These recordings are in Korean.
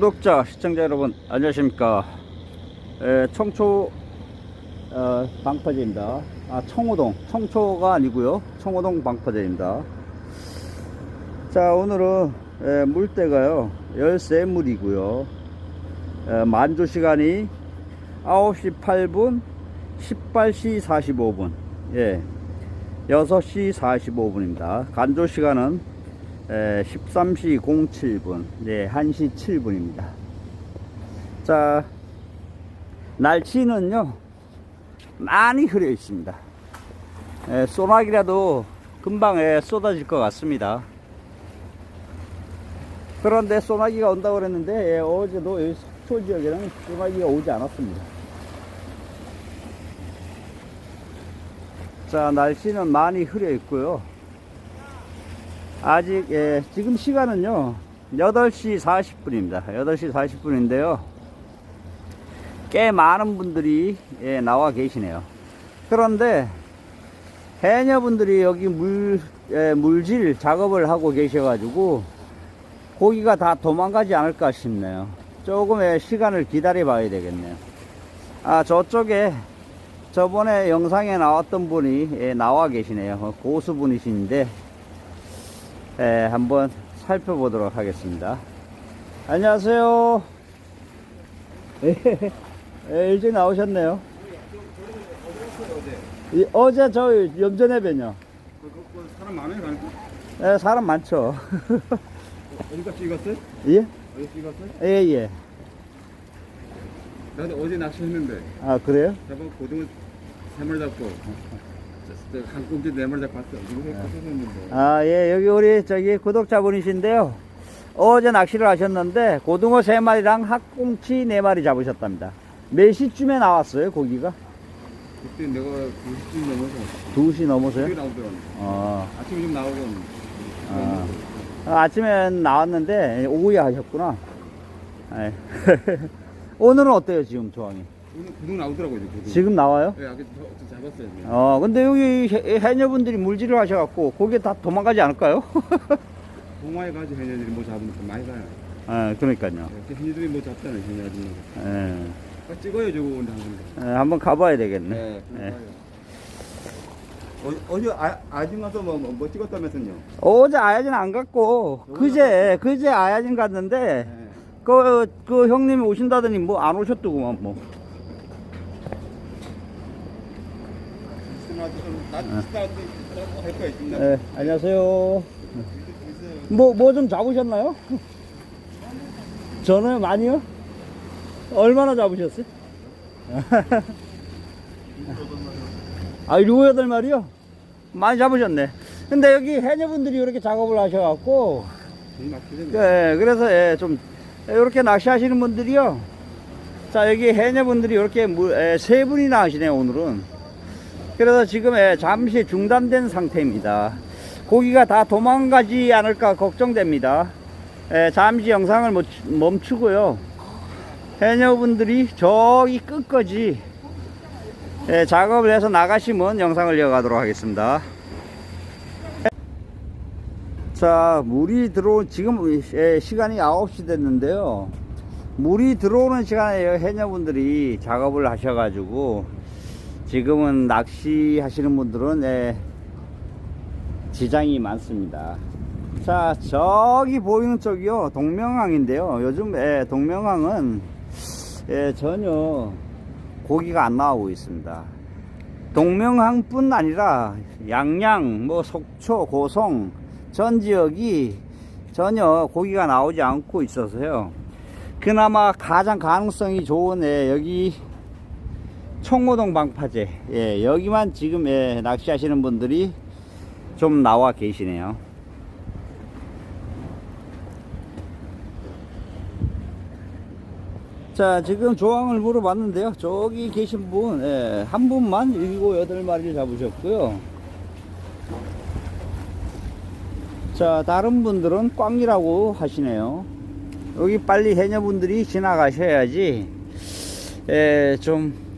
구독자, 시청자 여러분, 안녕하십니까. 에, 청초, 어, 방파제입니다. 아, 청호동. 청초가 아니고요 청호동 방파제입니다. 자, 오늘은, 에, 물때가요, 13물이고요 에, 만조 시간이 9시 8분, 18시 45분. 예. 6시 45분입니다. 간조 시간은 에, 13시 07분, 네, 1시 7분입니다. 자, 날씨는요, 많이 흐려 있습니다. 에, 소나기라도 금방 에, 쏟아질 것 같습니다. 그런데 소나기가 온다고 그랬는데, 예, 어제도 여기 속초 지역에는 소나기가 오지 않았습니다. 자, 날씨는 많이 흐려 있고요. 아직 예, 지금 시간은요 8시 40분입니다. 8시 40분인데요. 꽤 많은 분들이 예, 나와 계시네요. 그런데 해녀분들이 여기 물 예, 물질 작업을 하고 계셔 가지고 고기가 다 도망가지 않을까 싶네요. 조금의 시간을 기다려 봐야 되겠네요. 아 저쪽에 저번에 영상에 나왔던 분이 예, 나와 계시네요. 고수분이신데 예, 한번 살펴보도록 하겠습니다. 안녕하세요. 예, 예, 일찍 나오셨네요. 이, 어제 저 염전해변요. 그, 그, 그 사람 많아요, 가니까? 예, 사람 많죠. 어디가 찍었어요? 예? 어디 찍었어요? 예, 예. 나도 어제 낚시했는데, 아, 그래요? 잡아 고등어 세 마리 잡고, 한 꽁지 네 마리. 이거 해 깎았는데. 아, 예, 여기 우리 저기 구독자분이신데요. 어제 낚시를 하셨는데, 고등어 세 마리랑 학꽁치 네 마리 잡으셨답니다. 몇 시쯤에 나왔어요, 고기가? 그때 내가 90분 넘어서 2시 넘어서요? 나오더라고. 어. 아침에 좀 나오고. 아. 아, 아침엔 나왔는데 오후에 하셨구나. 예. 오늘은 어때요 지금 조항이? 오늘 고등 나오더라고, 이제 고등. 지금 나와요? 예, 아까 저, 저 잡았어요. 이제. 어, 근데 여기 해- 해녀분들이 물질을 하셔갖고 거기에 다 도망가지 않을까요? 동화에 가지 해녀들이 뭐 잡으면 좀 많이 가요. 아, 그러니까요. 예, 해녀들이 뭐 잡잖아요, 해녀 아줌마가. 예. 아, 찍어요, 저거 오늘 한 번. 예, 한번 가봐야 되겠네. 네, 예. 어, 어제 아, 아줌 가서 뭐, 뭐, 뭐 찍었다면서요? 어제 아야진 안 갔고 그제 그제 아야진 갔는데 네. 그, 그 형님이 오신다더니 뭐 안 오셨더구만 뭐. 예, 안녕하세요. 뭐, 뭐 좀 잡으셨나요? 저는 많이요? 얼마나 잡으셨어요? 아, 일곱, 여덟 마리요? 많이 잡으셨네. 근데 여기 해녀분들이 이렇게 작업을 하셔갖고. 예, 그래서, 예, 좀, 이렇게 낚시하시는 분들이요. 자, 여기 해녀분들이 이렇게 물, 예, 세 분이나 하시네요, 오늘은. 그래서 지금 예, 잠시 중단된 상태입니다. 고기가 다 도망가지 않을까 걱정됩니다. 예, 잠시 영상을 멈추- 멈추고요. 해녀분들이 저기 끝까지 예, 작업을 해서 나가시면 영상을 이어가도록 하겠습니다. 자, 물이 들어온, 지금 예, 시간이 9시 됐는데요. 물이 들어오는 시간에 해녀분들이 작업을 하셔가지고 지금은 낚시 하시는 분들은 예, 지장이 많습니다. 자, 저기 보이는 쪽이요, 동명항인데요. 요즘 예, 동명항은 예, 전혀 고기가 안 나오고 있습니다. 동명항뿐 아니라 양양, 뭐 속초, 고성 전 지역이 전혀 고기가 나오지 않고 있어서요. 그나마 가장 가능성이 좋은 예, 여기 청호동 방파제 예, 여기만 지금 예, 낚시하시는 분들이 좀 나와 계시네요. 자, 지금 조항을 물어봤는데요. 저기 계신 분, 예, 한 분만 일곱, 여덟 마리를 잡으셨고요. 자, 다른 분들은 꽝이라고 하시네요. 여기 빨리 해녀분들이 지나가셔야지, 예, 좀,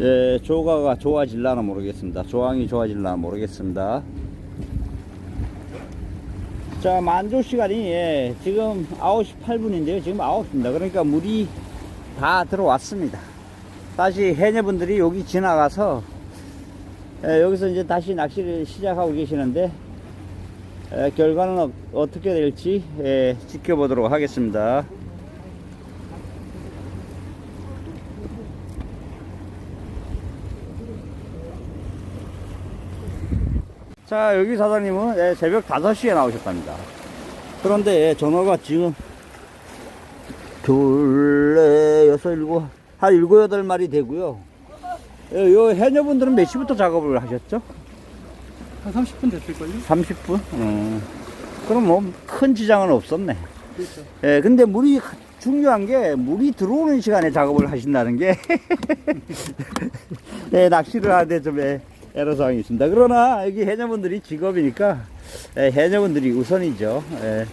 예, 조가가 좋아질라나 모르겠습니다. 조항이 좋아질라나 모르겠습니다. 자, 만조 시간이 예, 지금 9시 8분인데요. 지금 9시입니다. 그러니까 물이 다 들어왔습니다. 다시 해녀분들이 여기 지나가서 예, 여기서 이제 다시 낚시를 시작하고 계시는데 예, 결과는 어, 어떻게 될지 예, 지켜보도록 하겠습니다. 자, 여기 사장님은 예, 새벽 5시에 나오셨답니다. 그런데 예, 전화가 지금 둘, 넷, 여섯, 일곱, 한 일곱, 여덟 마리 되고요. 예, 요 해녀분들은 몇 시부터 작업을 하셨죠? 한 30분 됐을걸요? 30분? 어. 그럼 뭐 큰 지장은 없었네. 그렇죠. 예, 근데 물이 중요한 게 물이 들어오는 시간에 작업을 하신다는 게 예, 낚시를 하는데 좀 애- 애로사항이 있습니다. 그러나 여기 해녀분들이 직업이니까 예, 해녀분들이 우선이죠. 예.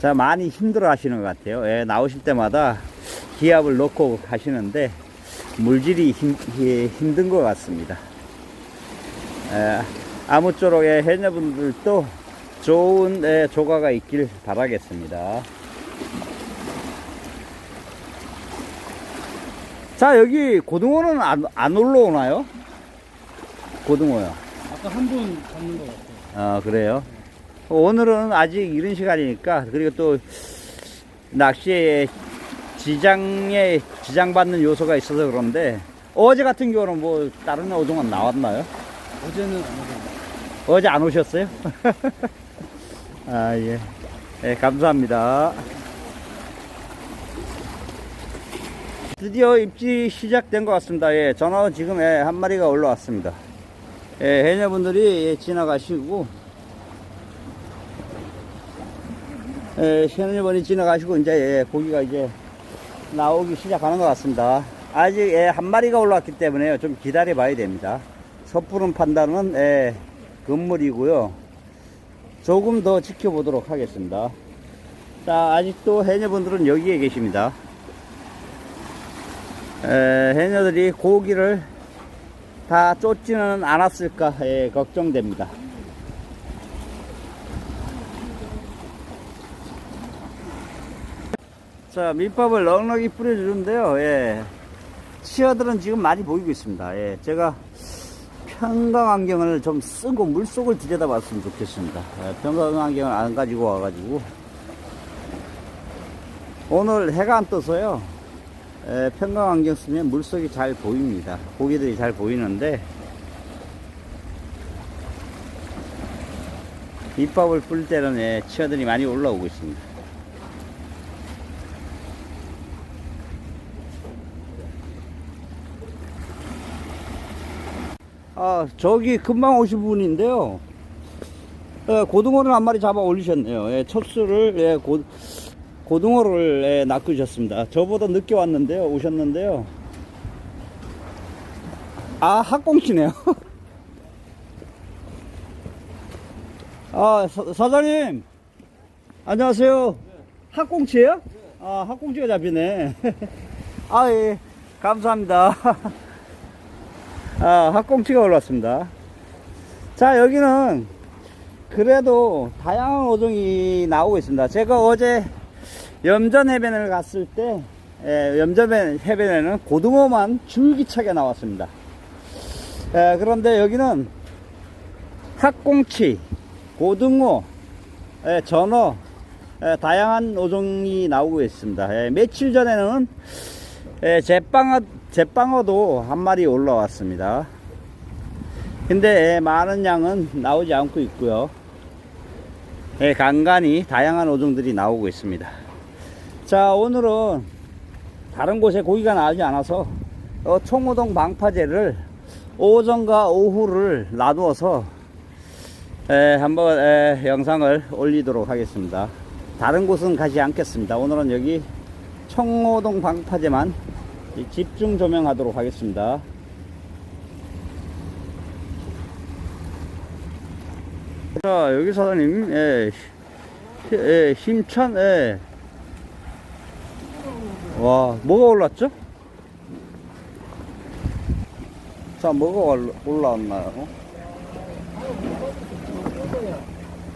자, 많이 힘들어 하시는 것 같아요. 예, 나오실 때마다 기압을 넣고 가시는데 물질이 힘, 예, 힘든 것 같습니다. 예, 아무쪼록 예, 해녀분들도 좋은 예, 조과가 있길 바라겠습니다. 자, 여기 고등어는 안, 안 올라오나요? 고등어요. 아까 한 분 잡는 것 같아요. 아, 그래요? 오늘은 아직 이른 시간이니까, 그리고 또, 낚시에 지장에, 지장받는 요소가 있어서 그런데, 어제 같은 경우는 뭐, 다른 어종은 나왔나요? 어제는 안 오셨나요? 어제 안 오셨어요? 아, 예. 예, 감사합니다. 드디어 입지 시작된 것 같습니다. 예, 전어 지금 예, 한 마리가 올라왔습니다. 예, 해녀분들이 예, 지나가시고, 예, 해녀분이 지나가시고, 이제, 예, 고기가 이제 나오기 시작하는 것 같습니다. 아직, 예, 한 마리가 올라왔기 때문에 좀 기다려 봐야 됩니다. 섣부른 판단은, 예, 건물이고요. 조금 더 지켜보도록 하겠습니다. 자, 아직도 해녀분들은 여기에 계십니다. 에, 해녀들이 고기를 다 쫓지는 않았을까 예, 걱정됩니다. 자, 밑밥을 넉넉히 뿌려주는데요. 예. 치어들은 지금 많이 보이고 있습니다. 예, 제가 평강 안경을 좀 쓰고 물속을 들여다 봤으면 좋겠습니다. 예, 평강 안경을 안 가지고 와가지고 오늘 해가 안 떠서요. 예, 평강 안경 쓰면 물속이 잘 보입니다. 고기들이 잘 보이는데 밑밥을 뿌릴 때는 예, 치어들이 많이 올라오고 있습니다. 아, 저기 금방 오신 분인데요. 예, 고등어를 한 마리 잡아 올리셨네요. 예, 첫 수를, 예, 고, 고등어를 예, 낚으셨습니다. 저보다 늦게 왔는데요. 오셨는데요. 아, 학꽁치네요. 아, 사, 사장님. 안녕하세요. 학꽁치예요? 아, 학꽁치가 잡히네. 아, 예. 감사합니다. 아, 학꽁치가 올랐습니다. 자, 여기는 그래도 다양한 어종이 나오고 있습니다. 제가 어제 염전 해변을 갔을 때, 예, 염전 해변에는 고등어만 줄기차게 나왔습니다. 예, 그런데 여기는 학꽁치, 고등어, 예, 전어, 예, 다양한 어종이 나오고 있습니다. 예, 며칠 전에는 예, 제빵어, 제빵어도 한 마리 올라왔습니다. 근데 예, 많은 양은 나오지 않고 있고요. 예, 간간히 다양한 어종들이 나오고 있습니다. 자, 오늘은 다른 곳에 고기가 나오지 않아서 어, 총호동 방파제를 오전과 오후를 나누어서 예, 한번 예, 영상을 올리도록 하겠습니다. 다른 곳은 가지 않겠습니다. 오늘은 여기 청호동 방파제만 집중 조명하도록 하겠습니다. 자, 여기 사장님, 예, 힘찬, 예. 와, 뭐가 올랐죠? 자, 뭐가 올라- 올라왔나요?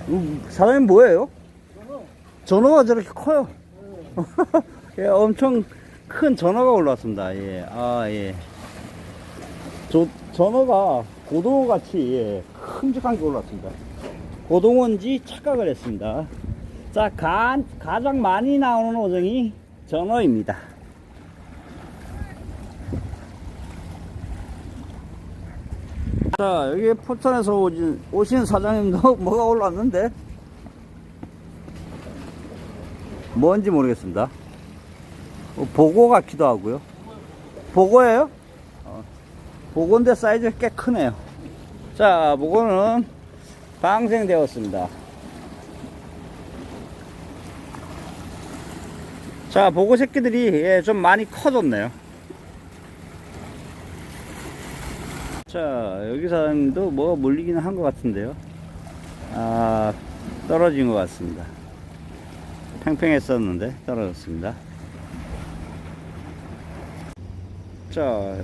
음, 사장님 뭐예요? 전어가 저렇게 커요. 예, 엄청 큰 전어가 올라왔습니다. 예, 아, 예. 저, 전어가 고등어 같이, 예, 큼직한 게 올라왔습니다. 고등어인지 착각을 했습니다. 자, 가, 가장 많이 나오는 어종이 전어입니다. 자, 여기 포천에서 오신, 오신 사장님도 뭐가 올라왔는데? 뭔지 모르겠습니다. 어, 보고 같기도 하고요. 보고예요? 어, 보고인데 사이즈가 꽤 크네요. 자, 보고는 방생되었습니다. 자, 보고 새끼들이 예, 좀 많이 커졌네요. 자, 여기 사람도 뭐 물리기는 한 것 같은데요. 아, 떨어진 것 같습니다. 팽팽했었는데 떨어졌습니다. 자,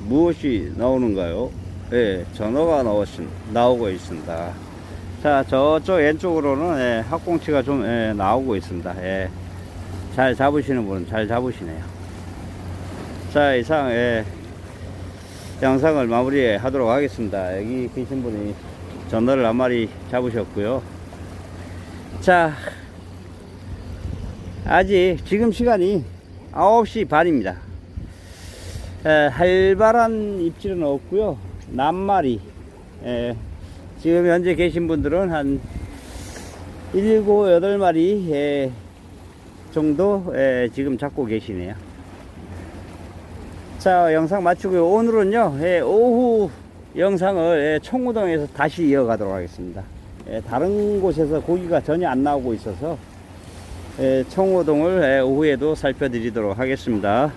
무엇이 나오는가요? 예, 전어가 나오신, 나오고 있습니다. 자, 저쪽 왼쪽으로는 예, 학꽁치가 좀 예, 나오고 있습니다. 예, 잘 잡으시는 분은 잘 잡으시네요. 자, 이상 예, 영상을 마무리 하도록 하겠습니다. 여기 계신 분이 전어를 한 마리 잡으셨고요. 자, 아직 지금 시간이 9시 반입니다. 에, 활발한 입질은 없고요. 낱마리. 에, 지금 현재 계신 분들은 한 7, 8마리 에, 정도 에, 지금 잡고 계시네요. 자, 영상 마치고요. 오늘은요, 예, 오후 영상을 예, 청우동에서 다시 이어가도록 하겠습니다. 예, 다른 곳에서 고기가 전혀 안 나오고 있어서 예, 청우동을 예, 오후에도 살펴드리도록 하겠습니다.